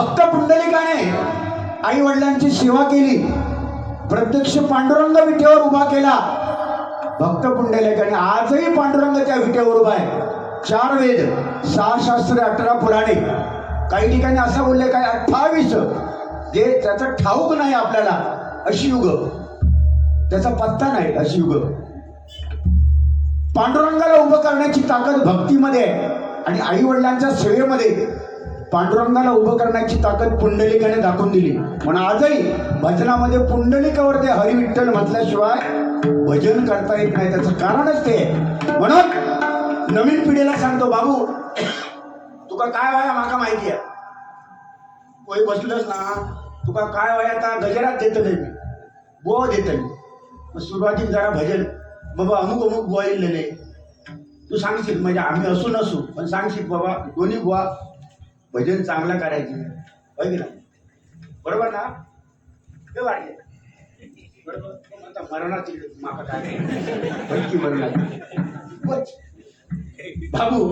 भक्त पुंडलिकाने आई वडिलांची सेवा केली. प्रत्यक्ष पांडुरंग विठेवर उभा केला. भक्त पुंडलिकाने आजही पांडुरंग त्या उभा आहे. चार वेद सहा शास्त्र अठरा पुराणे. काही ठिकाणी असं बोलले काय अठ्ठावीस? जे त्याचं ठाऊक नाही आपल्याला. अशी युग. त्याचा पत्ता नाही अशी युग. पांडुरंगाला उभं करण्याची ताकद भक्तीमध्ये आहे. आणि आई वडिलांच्या सेवेमध्ये. पांडुरंगाला उभं करण्याची ताकद पुंडलिकाने दाखवून दिली. पण आजही भजनामध्ये पुंडलिकावर ते हरिविठ्ठल म्हटल्याशिवाय भजन करता येत नाही. त्याचं कारणच ते. म्हणून नवीन पिढीला सांगतो बाबू तुका काय व्हाया माका माहिती आहे. कोई बसलंच ना. तुका काय व्हाय आता गजरात देतो नाही मी बो देतो मग सुरुवातीला जरा भजन बाबा अमुक अमुक बुवा येईल तू सांगशील म्हणजे आम्ही असू नसू पण सांगशील बाबा दोन्ही बुवा भजन चांगलं करायचे. होय ना बरोबर ना? ते वाटले बरोबर? मरणाची काय बाबू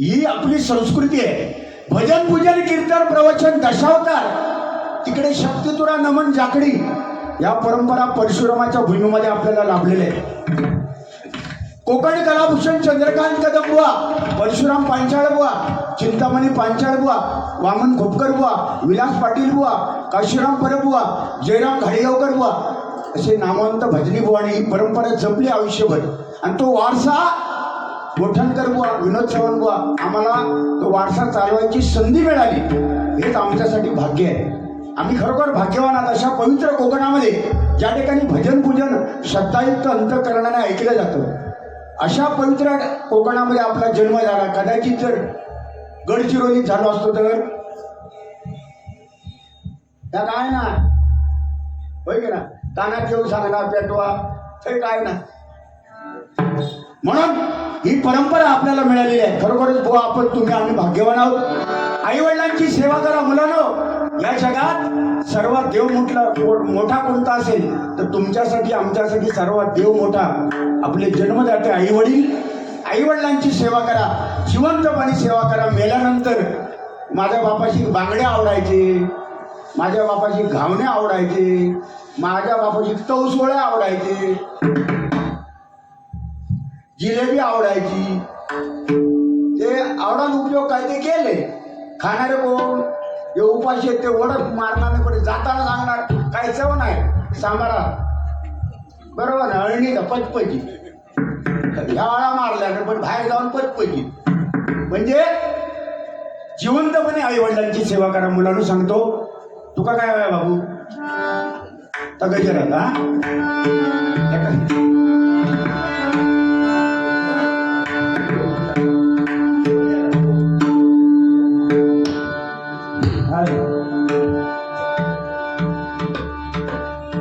ही आपली संस्कृती आहे. भजन पूजन कीर्तन प्रवचन दशावतार. तिकडे शक्तितुरा नमन जाकडी या परंपरा परशुरामाच्या भूमीमध्ये आपल्याला लाभलेल्या आहेत. कोकण कलाभूषण चंद्रकांत कदम बुवा परशुराम पांचाळ बुवा चिंतामणी पांचाळ बुवा वामन खोपकर बुवा विलास पाटील बुवा काशीराम परबुवा जयराम घाडेगावकर बुवा असे नामवंत भजनी बुवाने ही परंपरा जपली आयुष्यभर. आणि तो वारसा गोठणकर बुवा विनोद चव्हाण बुवा आम्हाला तो वारसा चालवायची संधी मिळाली. हेच आमच्यासाठी भाग्य आहे. आम्ही खरोखर भाग्यवान आहात अशा पवित्र कोकणामध्ये ज्या ठिकाणी भजन पूजन श्रद्धायुक्त अंतकरणाने ऐकलं जातं. अशा पवित्र कोकणामध्ये आपला जन्म झाला. कदाचित जर गडचिरोलीत झालो असतो तर? त्या काय ना? होय की ना? कानात येऊन सांगणार पेटवा. ते काय ना? म्हणून ही परंपरा आपल्याला मिळालेली आहे. खरोखरच बुवा आपण तुम्ही आम्ही भाग्यवान आहोत. आई वडिलांची सेवा करा मुलांनो. या जगात सर्वात देव म्हटलं मोठा कोणता असेल तर तुमच्यासाठी आमच्यासाठी सर्वात देव मोठा आपले जन्मदाते आई वडील आई वडिलांची सेवा करा जिवंतपणे सेवा करा. मेल्यानंतर माझ्या बापाशी बांगड्या आवडायचे माझ्या बापाशी घावणे आवडायचे माझ्या बापाशी तवसोळ्या आवडायचे. जिलेबी आवडायची. ते आवडान उपयोग काय ते केले. खाणारे कोण? हे उपाशी आहेत ते ओढत मारणार नाही पण जाताना सांगणार काय चव नाही सांबारा बरोबर ना? अळणी पचपची. ह्या मारल्यानं पण बाहेर जाऊन पचपची म्हणजे जिवंतपणे आई वडिलांची सेवा करा मुलांना सांगतो. तुका काय हवंय बाबू? तर गजरात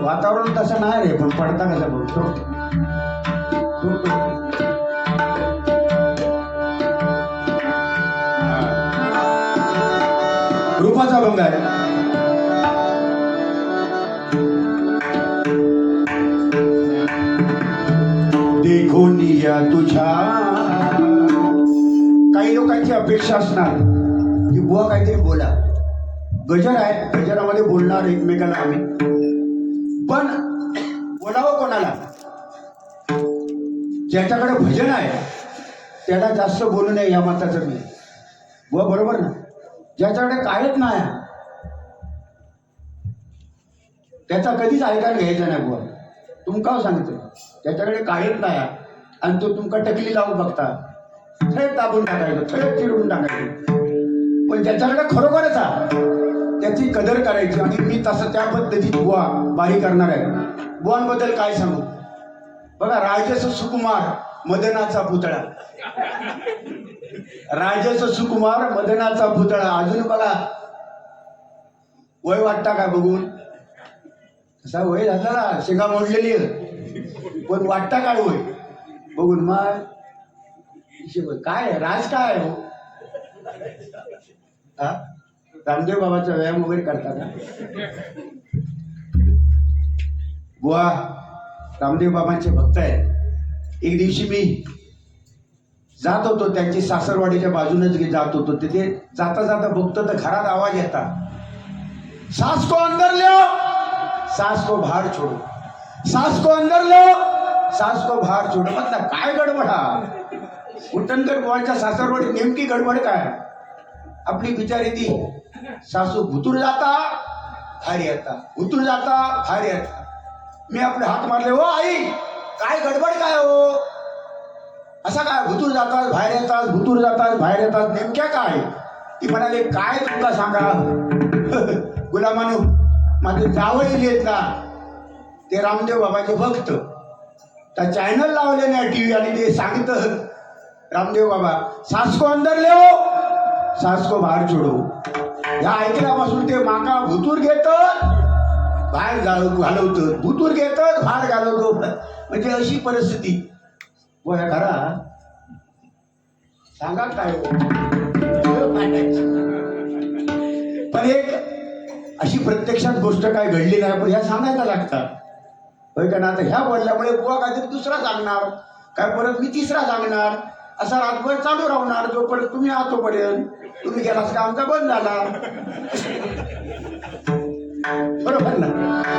वातावरण तसं नाही रे पण पडता कसं बोलतो रूपाचा अभंग आहे. देखून तुझ्या. काही लोकांची अपेक्षा असणार की बुवा काहीतरी बोला. गजर आहे गजरामध्ये बोलणार एकमेकाला आम्ही. ज्याच्याकडे भजन आहे त्याला जास्त बोलू नये या मताचं मी. बुवा बरोबर ना? ज्याच्याकडे कायच नाही त्याचा कधीच ऐकायला घ्यायचा नाही बुवा. तुमका सांगतो त्याच्याकडे कायच नाही आणि तो तुमका टकली लावून बघता. थेट दाबून टाकायचं थेट चिरून टाकायचं. पण ज्याच्याकडे खरोखरच आहे त्याची कदर करायची आणि मी तसं त्या पद्धतीत बुवा बारी करणार आहे. बुवांबद्दल काय सांगू? बघा राजस सुकुमार मदनाचा पुतळा. राजस सुकुमार मदनाचा पुतळा. अजून बघा वय वाटता का बघून? असा वय झाला ना शेंगा मोडलेली आहे पण वाटता काय वय? बघून मग काय राज काय आहे हो? हा? रामदेव बाबाचा व्यायाम वगैरे करता का बुवा रामदेव बाबांचे भक्त आहेत. एक दिवशी मी जात होतो त्यांची सासरवाडीच्या बाजूनच जात होतो. तिथे जाता जाता बघतो तर घरात आवाज येता सास को अंदर लो सास को बाहेर छोड़ो. सास को अंदर लो सास को बाहेर छोड़ो. म्हटलं काय गडबड हा? उट्टणकर बुवांच्या सासरवाडी नेमकी गडबड काय? आपली बिचारी ती सासू भुतूर जाता भारी येता. भुतूर जाता भारी येता. मी आपले हात मारले हो आई काय गडबड काय हो? असा काय भुतूर जातात बाहेर येतात भुतूर जातात बाहेर येतात नेमक्या काय? ती म्हणाले काय तुमका सांगा? गुलामानू माझे जावळी येत ना ते रामदेव बाबाचे भक्त. त्या चॅनल लावले ना टी व्ही आणि ते सांगतं रामदेव बाबा सासको अंदर ले हो सासको बाहेर छोडो. ह्या ऐकल्यापासून ते माका भुतूर घेतं. बाहेर घाल- घालवतं. भूतूर घेत बाहेर घालवतो. म्हणजे अशी परिस्थिती. हो, व खरा सांगा काय हो? पण एक अशी प्रत्यक्षात गोष्ट काय घडली नाही पण ह्या सांगायला लागतात. होय का ना आता ह्या बोलल्यामुळे बुवा काहीतरी दुसरा सांगणार. काय परत मी तिसरा सांगणार? असा रातभर चालू राहणार जोपर्यंत तुम्ही आतोपर्यंत. तुम्ही गेलास का आमचा बंद झाला? बरोबर ना?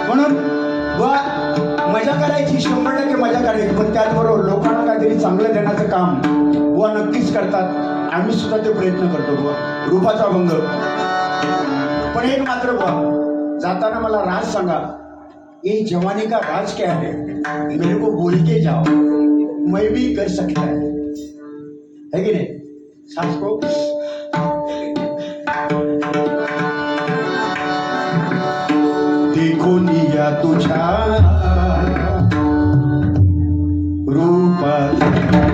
म्हणून मजा करायची शंभर टक्के मजा करायची पण त्याचबरोबर लोकांना काहीतरी चांगलं देण्याचं काम बुवा नक्कीच करतात. आम्ही सुद्धा ते प्रयत्न करतो बुवा. रूपाचा भंग पण एक मात्र बुवा जाताना मला राज सांगा. ये जवानी का राज क्या है? मेरे को बोल के जाओ. मैं भी कर सकता है. है की नाही? सास? को तुझ्या रूपात.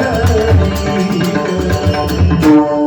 Thank you.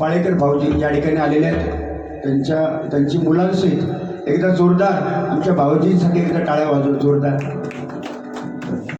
पाळेकर भाऊजी या ठिकाणी आलेले आहेत. त्यांच्या त्यांची मुलांसहित एकदा जोरदार आमच्या भाऊजींसाठी एकदा टाळ्या वाजव जोरदार.